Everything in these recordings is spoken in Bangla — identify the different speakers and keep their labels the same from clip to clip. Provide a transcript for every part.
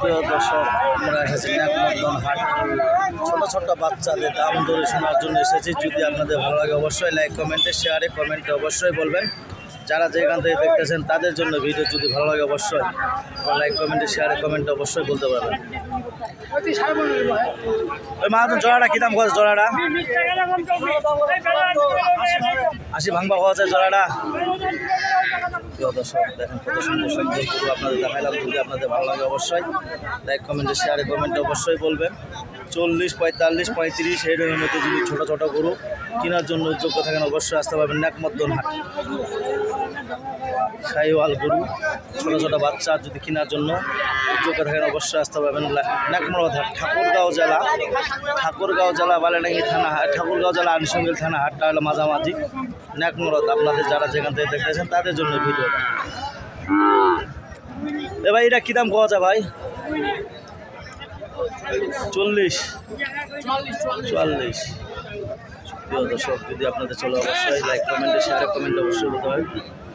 Speaker 1: প্রিয় দর্শক, আমরা এসেছি ন্যাকমর্দন হাট। ছোট ছোট বাচ্চাদের দাম দরে শোনার জন্য এসেছি। যদি আপনাদের ভালো লাগে অবশ্যই লাইক কমেন্টে শেয়ারে কমেন্টে অবশ্যই বলবেন। যারা যেখান থেকে দেখতেছেন, তাদের জন্য ভিডিও যদি ভালো লাগে অবশ্যই লাইক কমেন্টে শেয়ারে কমেন্টে অবশ্যই বলতে পারবেন। ওই মাহাজন জোড়াটা কী দাম কত জোড়াটা? আশি ভাঙবা হওয়া যায় জোড়াটা দেখেন কত সুন্দর সুন্দর গরু যদি আপনাদের ভালো লাগে অবশ্যই লাইক শেয়ারে অবশ্যই চল্লিশ, পঁয়তাল্লিশ, পঁয়ত্রিশ, এই যদি ছোটো ছোটো গরু কেনার জন্য যোগ্য থাকেন, অবশ্যই আসতে পারবেন ন্যাকমদ্দন হাট সাইওয়াল গরু, ছোটো ছোটো বাচ্চা যদি কেনার জন্য যোগ্য থাকেন অবশ্যই আসতে পারবেন ন্যাকমরদ ঠাকুরগাঁও জেলা ঠাকুরগাঁও জেলা বালেডাঙ্গি থানা ঠাকুরগাঁও জেলা আনিসঙ্গিল থানা হাটটা হলো মাঝামাঝি ন্যাকমরদ আপনাদের যারা যেখান থেকে দেখতেছেন, তাদের জন্য ভিডিওটা। এ ভাই, এটা কী দাম পাওয়া যায় ভাই? চল্লিশ। চুয়াল্লিশ। প্রিয় দর্শক, যদি আপনাদের চলে, অবশ্যই লাইক কমেন্টে শেয়ারে কমেন্টে অবশ্যই বলতে হবে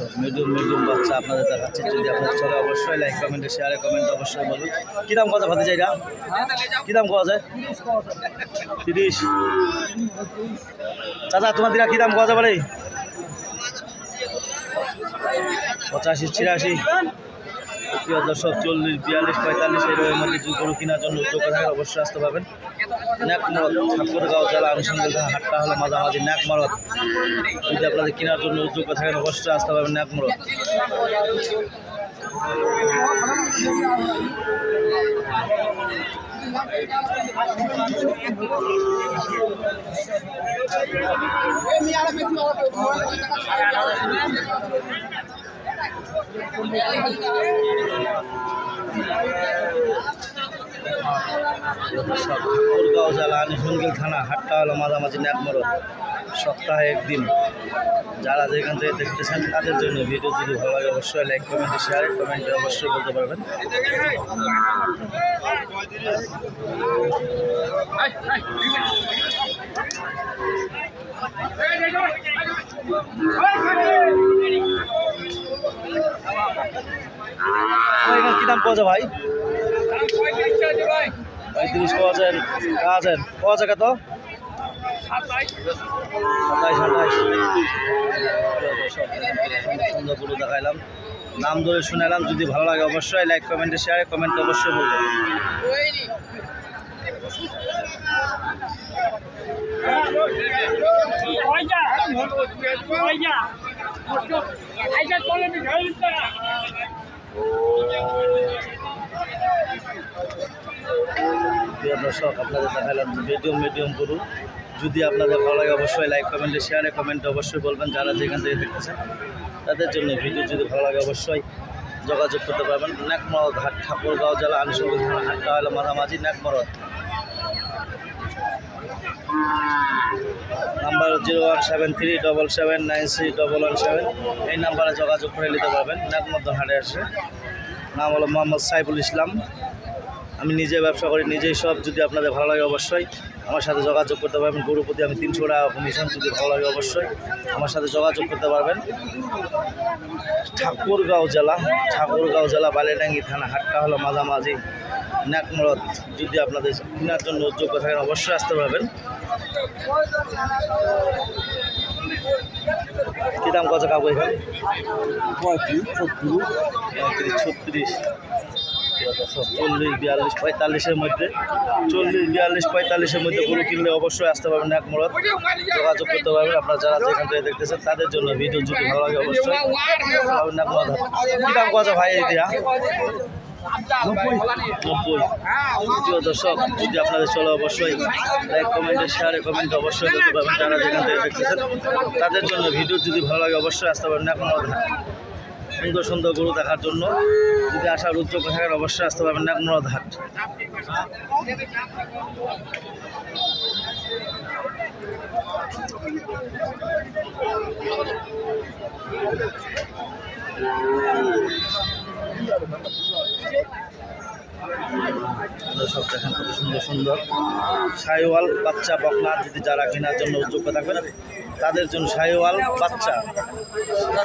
Speaker 1: ভিডিও। মিডিয়াম মিডিয়াম বাচ্চা আপনাদের দেখাচ্ছে। যদি আপনার চলে, অবশ্যই লাইক কমেন্টে শেয়ারে কমেন্টে অবশ্যই বলুন। কী দাম কথা ভাতে চাইটা কী দাম কোয়া যায় তিরিশ। চাচা তোমার দিরা কী দাম কোয়া যাবে পঁচাশি, ছিয়াশি। প্রিয় দর্শক, চল্লিশ, বিয়াল্লিশ, পঁয়তাল্লিশ এর মধ্যে গরু কেনার জন্য যোগ্য থাকে অবশ্যই আসতে পারবেন। ন্যাকমরদ, ঠাকুরগাঁও জেলা আনুষঙ্গিক হাটটা হলো মাঝামাঝি ন্যাকমরদ। যদি আপনাদের কেনার জন্য যোগ্য থাকেন, অবশ্যই আসতে পারবেন ন্যাকমরদ। ঠাকুরগাঁও জেলা আনিসঙ্গিল থানা হাটটা হলো মাঝামাঝি ন্যাকমরদ সপ্তাহে একদিন যারা যেখান থেকে দেখতেছেন তাদের জন্য ভিডিও যদি ভালো লাগে অবশ্যই লাইক কমেন্টে শেয়ারে কমেন্টে অবশ্যই বলতে পারবেন তো এখানে কী দাম পাওয়া যায় ভাই পঁয়ত্রিশ পাওয়া যায় আছেন পাওয়া যায় কত সাতাইশ সুন্দর গরু দেখাইলাম নাম ধরে শুনালাম যদি ভালো লাগে অবশ্যই লাইক কমেন্টে শেয়ারে কমেন্ট অবশ্যই বলবেন দর্শক, আপনাদের দেখালাম মিডিয়াম মিডিয়াম গরু। যদি আপনাদের ভালো লাগে, অবশ্যই লাইক কমেন্টে শেয়ারে কমেন্টে অবশ্যই বলবেন যারা যেখান থেকে দেখতেছেন। তাদের জন্য ভিডিও যদি ভালো লাগে, অবশ্যই যোগাযোগ করতে পারবেন। ন্যাকমরদ হাট ঠাকুরগাঁও জেলা আনুষঙ্গিক থানা হাটটা হলো মাঝামাঝি ন্যাকমরদ। Number zero one seven three double seven nine three double one seven. এই নাম্বারে যোগাযোগ করে নিতে পারবেন। ন্যাকমর্দ হাটে আসে নাম হলো মোহাম্মদ সাইফুল ইসলাম। আমি নিজে ব্যবসা করি, নিজেই সব। যদি আপনাদের ভালো লাগে অবশ্যই আমার সাথে যোগাযোগ করতে পারবেন। গরু প্রতি আমি তিনশো টাকা কমিশন যদি ভালো লাগে অবশ্যই আমার সাথে যোগাযোগ করতে পারবেন। ঠাকুরগাঁও জেলা ঠাকুরগাঁও জেলা বালিডাঙ্গি থানা, হাটটা হলো মাঝামাঝি। ন্যাকমরদ যদি আপনাদের কেনার জন্য যোগ্য থাকেন, অবশ্যই আসতে পারবেন। কী দাম কত কাকু এখানে?
Speaker 2: ছত্রিশ।
Speaker 1: চল্লিশ, বিয়াল্লিশ, পঁয়তাল্লিশের মধ্যে। চল্লিশ, বিয়াল্লিশ, পঁয়তাল্লিশের মধ্যে গরু কিনলে অবশ্যই আসতে পারবেন এক যোগাযোগ করতে পারবেন। আপনারা যারা যেখান থেকে দেখতেছেন, তাদের জন্য ভিডিও যদি ভালো লাগে, অবশ্যই। এক মরদ কী দাম কত ভাই নব্বই প্রিয় দর্শক, যদি আপনাদের চলে অবশ্যই লাইক কমেন্টে শেয়ারে কমেন্ট অবশ্যই করতে পারবেন। যারা যেখান থেকে দেখতেছেন, তাদের জন্য ভিডিও যদি ভালো লাগে, অবশ্যই আসতে পারেন। এখন সুন্দর সুন্দর গরু দেখার জন্য। যদি আসার উদ্যোগ থাকেন, অবশ্যই আসতে পারবেন নাকমরদ হাট এগুলো সব দেখেন কত সুন্দর সুন্দর। সাইওয়াল বাচ্চা বকনা যদি যারা কেনার জন্য উদ্যোগ থাকবেন, তাদের জন্য সাইওয়াল বাচ্চা।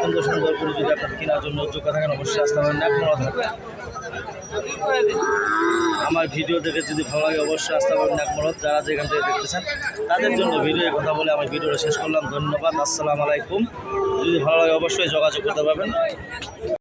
Speaker 1: সুন্দর সুন্দর গরু যদি আপনার কেনার জন্য উদ্যোগ থাকেন, অবশ্যই আসতে পারেন নাকমরদ হাট আমার ভিডিও দেখে যদি ভালো লাগে, অবশ্যই আসতে পারবেন নাকমরদ যারা যেখান থেকে দেখতেছেন, তাদের জন্য ভিডিও কথা বলে আমি ভিডিওটা শেষ করলাম। ধন্যবাদ, আসসালামু আলাইকুম। যদি ভালো লাগে, অবশ্যই যোগাযোগ করতে পারবেন।